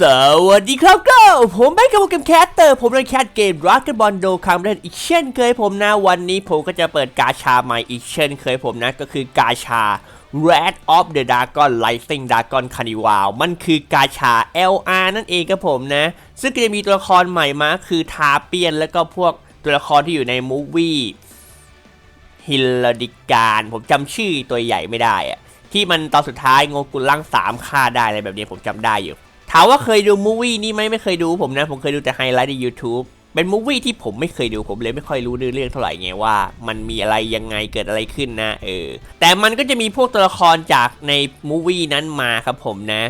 สวัสดีครับก็ผมแบงค์กับโปรแกมแคสเตอร์ผมเล่นแคสเกมรักกันบอลโดครั้งแรกอีกเช่นเคยผมนะวันนี้ผมก็จะเปิดกาชาใหม่อีกเช่นเคยผมนะก็คือกาชา Red of the Dragon Rising Dragon Carnival มันคือกาชา LR นั่นเองครับผมนะ ซึ่งจะมีตัวละครใหม่มาคือทาเปียนแล้วก็พวกตัวละครที่อยู่ในมูวี่ฮิลลดิการผมจำชื่อตัวใหญ่ไม่ได้อะที่มันตอนสุดท้ายโงกุลล่างสามฆ่าได้อะไรแบบนี้ผมจำได้อยู่ ถามว่าเคยดูมูวี่นี้ไหมไม่เคยดูผมนะ ผมเคยดูแต่ไฮไลท์ใน YouTube เป็นมูวี่ที่ผมไม่เคยดูผมเลยไม่ค่อยรู้เรื่องเท่าไหร่ไงว่า มันมีอะไรยังไงเกิดอะไรขึ้นนะเออแต่มันก็จะมีพวกตัวละครจากในมูวี่นั้นมาครับผมนะ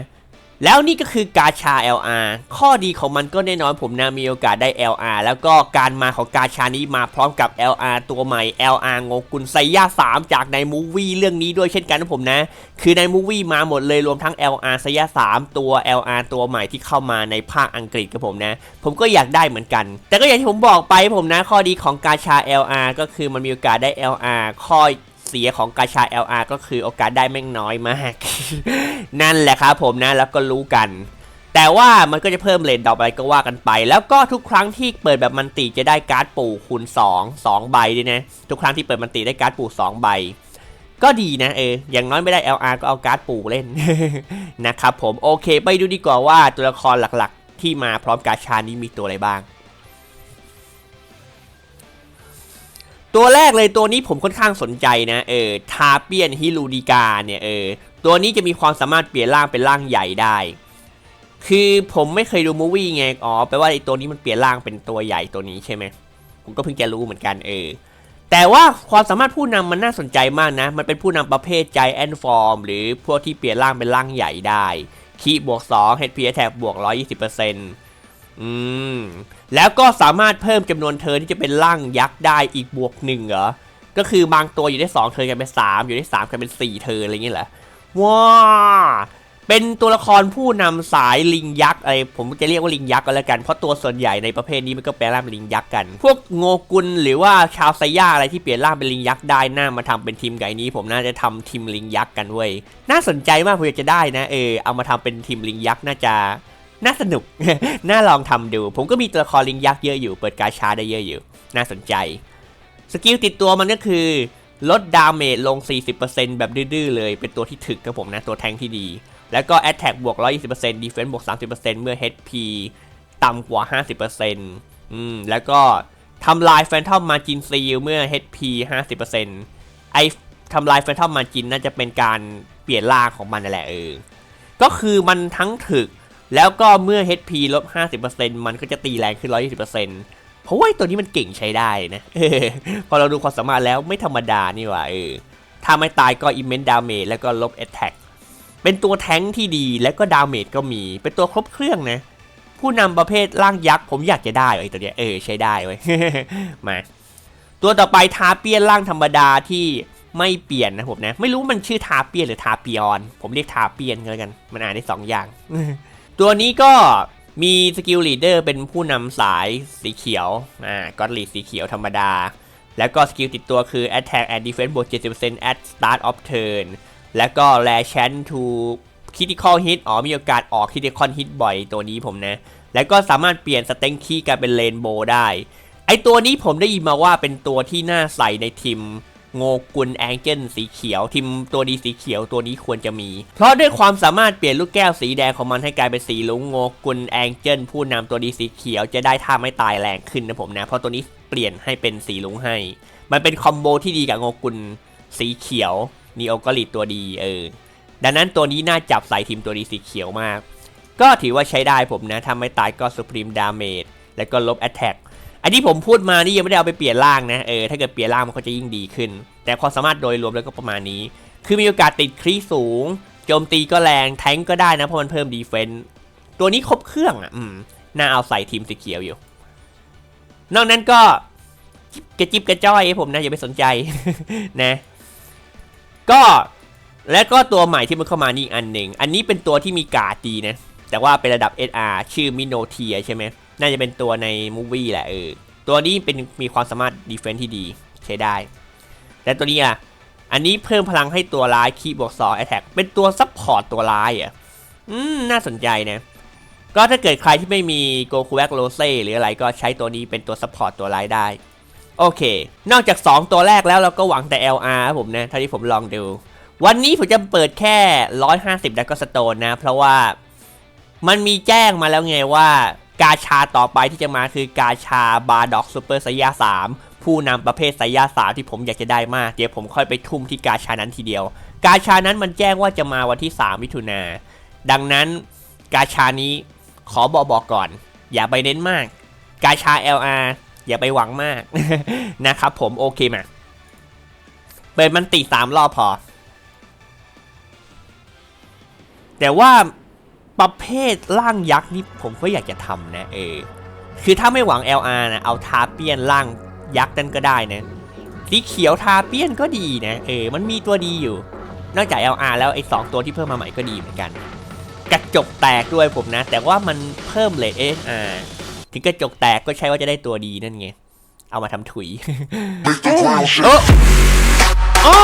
แล้วนี่ก็คือกาชา LR ข้อดีของมันก็แน่นอนผมนะมีโอกาสได้ LR แล้วก็การมาของกาชานี้มาพร้อมกับ LR ตัวใหม่ LR งกุลไซย่า3 จากในมูวี่เรื่องนี้ด้วยเช่นกันนะผมนะ คือในมูวี่มาหมดเลยรวมทั้ง LR ไซย่า3 ตัว LR ตัวใหม่ที่เข้ามาในภาคอังกฤษครับผมนะ ผมก็อยากได้เหมือนกัน แต่ก็อย่างที่ผมบอกไปผมนะข้อดีของกาชา LR ก็คือมันมีโอกาสได้ LR ข้อ เสียของกาชา LR ก็คือโอกาสได้แม่งน้อยมาก นั่นแหละครับผมนะแล้วก็รู้กัน แต่ว่ามันก็จะเพิ่มเลนดอกอะไรก็ว่ากันไป แล้วก็ทุกครั้งที่เปิดแบบมันติจะได้การ์ดปู่คูณ2 2 ใบด้วยนะ ทุกครั้งที่เปิดมันติได้การ์ดปู่ 2 ใบ ก็ดีนะเออ อย่างน้อยไม่ได้ LR ก็เอาการ์ดปู่เล่นนะครับผมโอเค ไปดูดีกว่าว่าตัวละครหลักๆ ที่มาพร้อมกาชานี้มีตัวอะไรบ้าง ตัวแรกเลยตัวนี้ผมค่อนข้างสนใจนะเออทาเปียนฮิลูดิกาเนี่ยเออตัวนี้จะมีความสามารถเปลี่ยนร่างเป็นร่างใหญ่ได้ คือผมไม่เคยดูมูวี่ไงอ๋อแปลว่าไอ้ตัวนี้มันเปลี่ยนร่างเป็นตัวใหญ่ตัวนี้ใช่ไหมผมก็เพิ่งจะรู้เหมือนกันเออแต่ว่าความสามารถผู้นำมันน่าสนใจมากนะ มันเป็นผู้นำประเภทใจแอนฟอร์มหรือพวกที่เปลี่ยนร่างเป็นร่างใหญ่ได้คีบวก2 HP Attack บวก 120% อืม แล้วก็สามารถเพิ่มจำนวนเทิร์นที่จะเป็นร่างยักษ์ได้อีกบวกหนึ่งเหรอ ก็คือบางตัวอยู่ได้ 2เทิร์นกันเป็น 3 อยู่ได้3กันเป็น 4เทิร์นอะไรอย่างเงี้ยเหรอ ว้า เป็นตัวละครผู้นำสายลิงยักษ์อะไรผมจะเรียกว่าลิงยักษ์ก็แล้วกัน เพราะตัวส่วนใหญ่ในประเภทนี้มันก็แปลร่างเป็นลิงยักษ์กัน พวกโงกุลหรือว่าชาวไซย่าอะไรที่เปลี่ยนร่างเป็นลิงยักษ์ได้น่ามาทำเป็นทีมไก่นี้ ผมน่าจะทำทีมลิงยักษ์กันเว้ย น่าสนใจมากผมอยากจะได้นะเออเอามาทำเป็นทีมลิงยักษ์น่าจะ น่าสนุก น่าลองทำดู ผมก็มีตัวละครลิงยักษ์เยอะอยู่ เปิดกาชาได้เยอะอยู่ น่าสนใจ สกิลติดตัวมันก็คือ ลดดาเมจลง 40%แบบดื้อๆเลย เป็นตัวที่ถึกครับผมนะ ตัวแทงที่ดี แล้วก็ Attack บวก 120% Defense บวก 30%เมื่อ HP ต่ำกว่า 50%อืม แล้วก็ทำลาย Phantom Margin Seal เมื่อ HP 50%ไอทำลาย Phantom Margin น่าจะเป็นการเปลี่ยนร่างของมันนั่นแหละเออ ก็คือมันทั้งถึก แล้วก็เมื่อ HP ลบ 50%มันก็จะตีแรงขึ้น 120%เพราะว่าตัวนี้มันเก่งใช้ได้นะพอเราดูความสามารถแล้วไม่ธรรมดานี่หว่าเออถ้าไม่ตายก็ immense damage แล้วก็ลบ attack เป็นตัวแท้งที่ดีแล้วก็ดาเมจก็มี เป็นตัวครบเครื่องนะ ผู้นำประเภทร่างยักษ์ผมอยากจะได้ไอ้ตัวเนี้ยเออใช้ได้เว้ยมาตัวต่อไปทาเปียนร่างธรรมดาที่ไม่เปลี่ยนนะผมนะ ไม่รู้มันชื่อทาเปียนหรือทาเปียอน ผมเรียกทาเปียนก็แล้วกัน มันอ่านได้สองอย่าง ตัวนี้ก็มีสกิลลีดเดอร์เป็นผู้นำสายสีเขียว อ่าก็ลีดสีเขียวธรรมดา แล้วก็สกิลติดตัวคือ attack and defense บวก70% at start of turn แล้วก็ r a c h a n to critical hit อ๋อมีโอกาสออก critical hit บ่อยตัวนี้ผมนะ แล้วก็สามารถเปลี่ยนสเต็งคีกลายเป็นเรนโบได้ ไอตัวนี้ผมได้ยินมาว่าเป็นตัวที่น่าใส่ในทีม โงกุลแองเจิลสีเขียว ทีมตัวดีสีเขียวตัวนี้ควรจะมี เพราะด้วยความสามารถเปลี่ยนลูกแก้วสีแดงของมันให้กลายเป็นสีลุงโงกุลแองเจิลผู้นำตัวดีสีเขียวจะได้ท่าไม่ตายแรงขึ้นนะผมนะ เพราะตัวนี้เปลี่ยนให้เป็นสีลุงให้ มันเป็นคอมโบที่ดีกับโงกุลสีเขียวนีโอกลิตตัวดีเออดังนั้นตัวนี้น่าจับใส่ทีมตัวดีสีเขียวมาก ก็ถือว่าใช้ได้ผมนะถ้าไม่ตายก็ Supreme Damage แล้วก็ลบ Attack อั อันที่ผมพูดมานี่ยังไม่ได้เอาไปเปลี่ยนร่างนะเออถ้าเกิดเปลี่ยนร่างมันก็จะยิ่งดีขึ้น แต่ความสามารถโดยรวมแล้วก็ประมาณนี้ คือมีโอกาสติดครีสูง โจมตีก็แรงแทงก็ได้นะเพราะมันเพิ่มดีเฟนต์ตัวนี้ครบเครื่องอะอืมน่าเอาใส่ทีมสีเขียวอยู่ นอกนั้นก็กระจิบกระจ้อยผมนะอย่าไปสนใจนะ ก็และก็ตัวใหม่ที่มันเข้ามานี่อันหนึ่ง อันนี้เป็นตัวที่มีการ์ดดีนะ แต่ว่าเป็นระดับ SR ชื่อมิโนเทียใช่ไหม น่าจะเป็นตัวในมูฟวี่แหละเออตัวนี้เป็นมีความสามารถดีเฟน s ์ที่ดีใช้ได้ และตัวนี้อะอันนี้เพิ่มพลังให้ตัวร้ายคีบวก2 attack เป็นตัวซัพพอร์ตตัวร้ายอะอืมน่าสนใจนะก็ถ้าเกิดใครที่ไม่มีโกคูแ a กโรเซ่หรืออะไรก็ใช้ตัวนี้เป็นตัวซัพพอร์ตตัวร้ายได้ โอเค นอกจาก 2 ตัวแรกแล้วเราก็หวังแต่ LR ครับผมนะเท่าที่ผมลองดู วันนี้ผมจะเปิดแค่ 150ดักก็สโตนนะ เพราะว่ามันมีแจ้งมาแล้วไงว่า กาชาต่อไปที่จะมาคือกาชาบาร์ด็อกซูเปอร์ไซยา3ผู้นำประเภทไซยาสามที่ผมอยากจะได้มาก เดี๋ยวผมค่อยไปทุ่มที่กาชานั้นทีเดียว กาชานั้นมันแจ้งว่าจะมาวันที่ 3 มิถุนา ดังนั้นกาชานี้ขอบอกบอกก่อน อย่าไปเน้นมาก กาชา LR อย่าไปหวังมากนะครับผมโอเคมาเปิดมันตีสามรอบพอ แต่ว่า ประเภทร่างยักษ์นี่ผมก็อยากจะทำนะเออคือถ้าไม่หวัง LR นะเอาทาเปียนร่างยักษ์นั่นก็ได้นะสีเขียวทาเปียนก็ดีนะเออมันมีตัวดีอยู่ นอกจาก LR แล้วไอ้สองตัวที่เพิ่มมาใหม่ก็ดีเหมือนกัน กระจกแตกด้วยผมนะ แต่ว่ามันเพิ่มเลท SR ถึงกระจกแตกก็ใช่ว่าจะได้ตัวดีนั่นไง เอามาทำถุย Make the ground shake. โอ้โอ้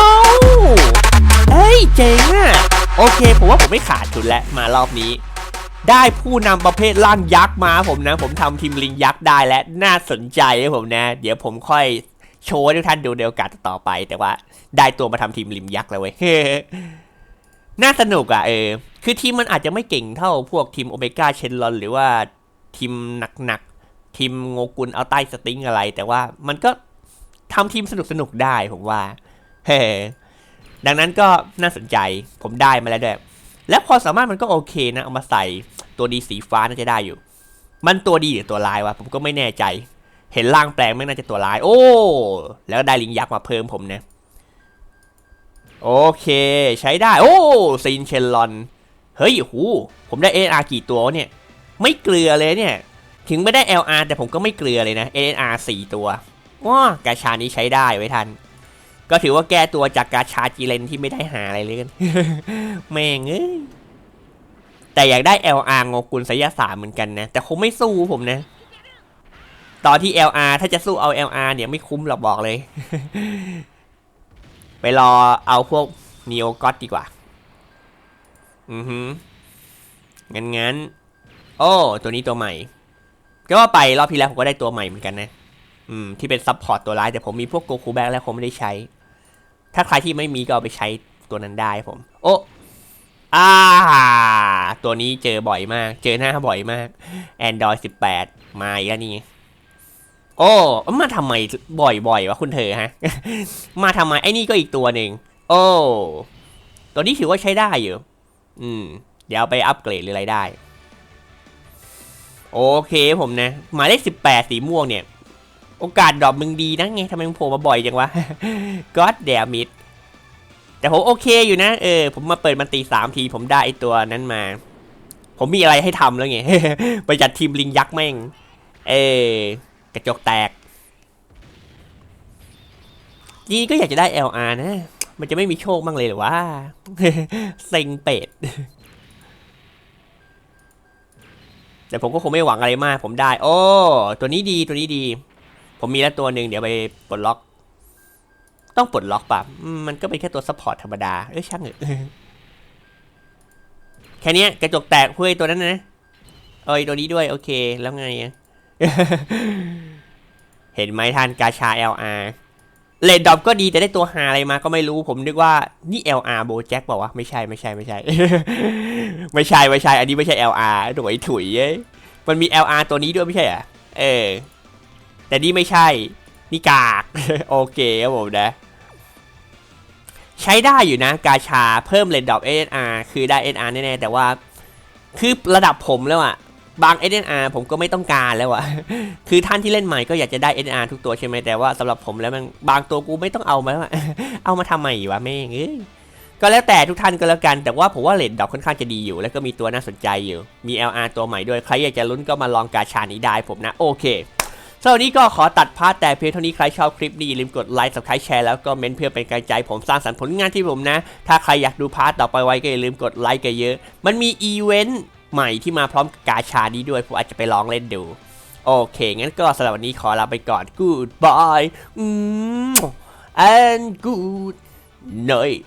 เฮ้ยเจ๋งอะ โอเค ผมว่าผมไม่ขาดทุนแล้วมารอบนี้ ได้ผู้นำประเภทร่างยักษ์มาผมนะ ผมทำทีมลิงยักษ์ได้และน่าสนใจให้ผมนะ เดี๋ยวผมค่อยโชว์ให้ทุกท่านดูในโอกาสต่อไป แต่ว่าได้ตัวมาทำทีมลิงยักษ์แล้วเว้ยน่าสนุกอะเออ คือทีมมันอาจจะไม่เก่งเท่าพวกทีมโอเมก้าเชนลอนหรือว่าทีมหนักๆ ทีมโงกุลเอาใต้สติงอะไร แต่ว่ามันก็ทำทีมสนุกๆได้ผมว่า เฮ้ ดังนั้นก็น่าสนใจผมได้มาแล้วด้วย และพอสามารถมันก็โอเคนะเอามาใส่ตัวดีสีฟ้าน่าจะได้อยู่ มันตัวดีหรือตัวร้ายวะผมก็ไม่แน่ใจ เห็นร่างแปลงไม่น่าจะตัวร้าย โอ้ แล้วได้ลิงยักษ์มาเพิ่มผมนะ โอเค ใช้ได้ โอ้ซีนเชลลอน เฮ้ยหูผมได้ NR กี่ตัวเนี่ย ไม่เกลือเลยเนี่ย ถึงไม่ได้ LR แต่ผมก็ไม่เกลือเลยนะ NR 4 ตัวว้ากาชานี้ใช้ได้ไว้ทัน ก็ถือว่าแก้ตัวจากกาชาจีเลนที่ไม่ได้หาอะไรเลยกัน แม่งเอ้ยแต่อยากได้ LR งกุลสยศาสตร์เหมือนกันนะ แต่คงไม่สู้ผมนะ ตอนที่ LR ถ้าจะสู้เอา LR เนี่ยไม่คุ้มหรอกบอกเลย ไปรอเอาพวกนีโอก็ดีกว่า อือฮึงั้นงั้น โอ้ ตัวนี้ตัวใหม่ ก็ว่าไปรอบที่แล้วผมก็ได้ตัวใหม่เหมือนกันนะ อืม ที่เป็นซับพอร์ตตัวร้ายแต่ผมมีพวกโกคูแบ็กแล้วผมไม่ได้ใช้ ถ้าใครที่ไม่มีก็เอาไปใช้ตัวนั้นได้ผม โอ้อ่าตัวนี้เจอบ่อยมาก เจอหน้าบ่อยมาก Android 18 มาอีกแล้วนี่โอ้มาทำไมบ่อยๆวะคุณเธอฮะ มาทำไมไอ้นี่ก็อีกตัวหนึ่งโอ้ตัวนี้ถือว่าใช้ได้อยู่ อืม เดี๋ยวไปอัปเกรดหรืออะไรได้ โอเคผมนะ หมายเลขสิบแปดสีม่วงเนี่ย โอกาสดรอปมึงดีนะไงทำไมมึงโผล่มาบ่อยจังวะ God damn it แต่ผมโอเคอยู่นะ เออ ผมมาเปิดมันตีสามทีผมได้ไอตัวนั้นมา ผมมีอะไรให้ทำแล้วไงไปจัดทีมลิงยักษ์แม่ง เออกระจกแตกนี่ก็อยากจะได้ LR นะ มันจะไม่มีโชคบ้างเลยหรือวะเซ็งเป็ด แต่ผมก็คงไม่หวังอะไรมาก ผมได้ โอ้ ตัวนี้ดี ตัวนี้ดี ผมมีแล้วตัวหนึ่งเดี๋ยวไปปลดล็อก ต้องปลดล็อกป่ะมันก็เป็นแค่ตัวซัพพอร์ตธรรมดา เอ้ยช่างเถอะแค่นี้กระจกแตกเฮ้ยตัวนั้นนะเอ้ยตัวนี้ด้วย โอเค แล้วไงอะเห็นไหมท่านกาชา LR เลดดอปก็ดีแต่ได้ตัวหาอะไรมาก็ไม่รู้ผมนึกว่านี่ LR โบแจ็คบอกว่าวะไม่ใช่ไม่ใช่ไม่ใช่ ไม่ใช่ไม่ใช่ อันนี้ไม่ใช่ LR หน่วยถุยเอ้ยมันมี LR ตัวนี้ด้วยไม่ใช่เหรอเออ แต่นี่ไม่ใช่ นี่กาก โอเคครับผมนะ ใช้ได้อยู่นะ กาชาเพิ่มเลนดอป SNR คือได้ SNR แน่ๆแต่ว่า คือระดับผมแล้วอะบาง SNR ผมก็ไม่ต้องการแล้วอะคือท่านที่เล่นใหม่ก็อยากจะได้ SNR ทุกตัวใช่ไหมแต่ว่าสำหรับผมแล้วมันบางตัวกูไม่ต้องเอามาแล้วเอามาทำไมวะแม่งเอ้ย ก็แล้วแต่ทุกท่านก็แล้วกัน แต่ว่าผมว่าเลดดอกค่อนข้างจะดีอยู่ แล้วก็มีตัวน่าสนใจอยู่ มี LR ตัวใหม่ด้วย ใครอยากจะลุ้นก็มาลองกาชานี้ได้ผมนะ โอเค สำหรับวันนี้ก็ขอตัดพาร์ทแต่เพียงเท่านี้ใครชอบคลิปนี้อย่าลืมกดไลค์ subscribe แชร์แล้วก็เมนต์เพื่อเป็นกำลังใจผมสร้างสรรค์ผลงานที่ผมนะ ถ้าใครอยากดูพาร์ทต่อไปไว้ก็อย่าลืมกดไลค์กันเยอะ มันมีอีเวนต์ใหม่ที่มาพร้อมกับกาชานี้ด้วยผมอาจจะไปลองเล่นดู โอเค งั้นก็สำหรับวันนี้ขอลาไปก่อน goodbye and good night